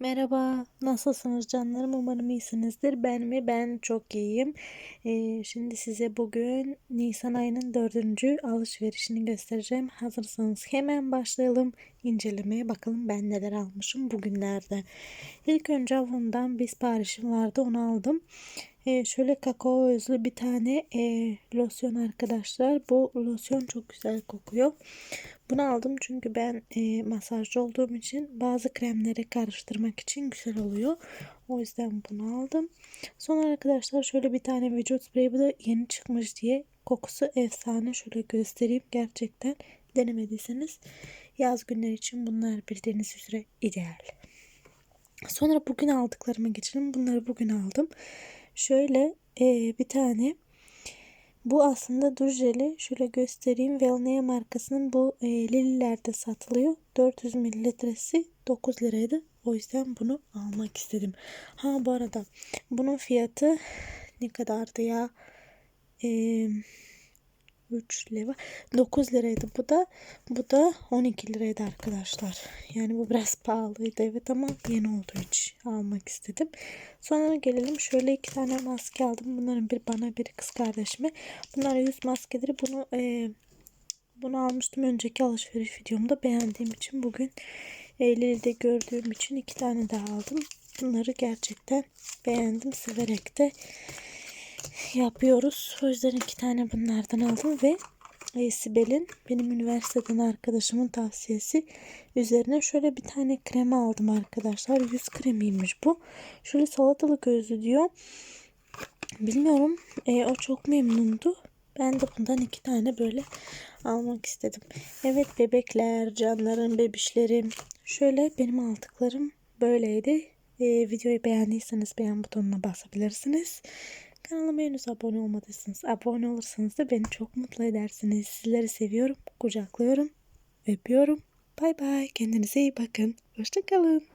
Merhaba, nasılsınız canlarım? Umarım iyisinizdir. Ben mi? Ben çok iyiyim. Ee, şimdi size bugün Nisan ayının dördüncü alışverişini göstereceğim. Hazırsanız hemen başlayalım incelemeye. Bakalım ben neler almışım bugünlerde. İlk önce Avon'dan bir siparişim vardı. Onu aldım. Ee, şöyle kakao özlü bir tane e, losyon arkadaşlar. Bu losyon çok güzel kokuyor. Bunu aldım çünkü ben e, masajcı olduğum için bazı kremleri karıştırmak için güzel oluyor. O yüzden bunu aldım. Sonra arkadaşlar şöyle bir tane vücut spreyi bu da yeni çıkmış diye kokusu efsane. Şöyle göstereyim gerçekten denemediyseniz yaz günleri için bunlar bildiğiniz üzere ideal. Sonra bugün aldıklarıma geçelim. Bunları bugün aldım. Şöyle e, bir tane bu aslında duş jeli. Şöyle göstereyim. Velnea markasının bu e, Lililerde satılıyor. 400 mililitresi 9 liraydı. O yüzden bunu almak istedim. Ha bu arada bunun fiyatı ne kadardı ya? Eee 3 lira. 9 liraydı bu da. Bu da 12 liraydı arkadaşlar. Yani bu biraz pahalıydı evet ama yeni olduğu için almak istedim. Sonra gelelim. Şöyle iki tane maske aldım. Bunların bir bana bir kız kardeşime. Bunlar yüz maskeleri. Bunu e, bunu almıştım önceki alışveriş videomda. Beğendiğim için bugün Eylül'de gördüğüm için iki tane daha aldım. Bunları gerçekten beğendim. Severek de yapıyoruz. O yüzden iki tane bunlardan aldım ve e, Sibel'in benim üniversiteden arkadaşımın tavsiyesi üzerine şöyle bir krem kremi aldım arkadaşlar. Yüz kremiymiş bu. Şöyle salatalık özü diyor. Bilmiyorum. E, o çok memnundu. Ben de bundan iki tane böyle almak istedim. Evet bebekler, canlarım, bebişlerim. Şöyle benim aldıklarım böyleydi. E, videoyu beğendiyseniz beğen butonuna basabilirsiniz. Kanalıma henüz abone olmadıysanız abone olursanız da beni çok mutlu edersiniz. Sizleri seviyorum, kucaklıyorum, öpüyorum. Bay bay. Kendinize iyi bakın. Hoşçakalın.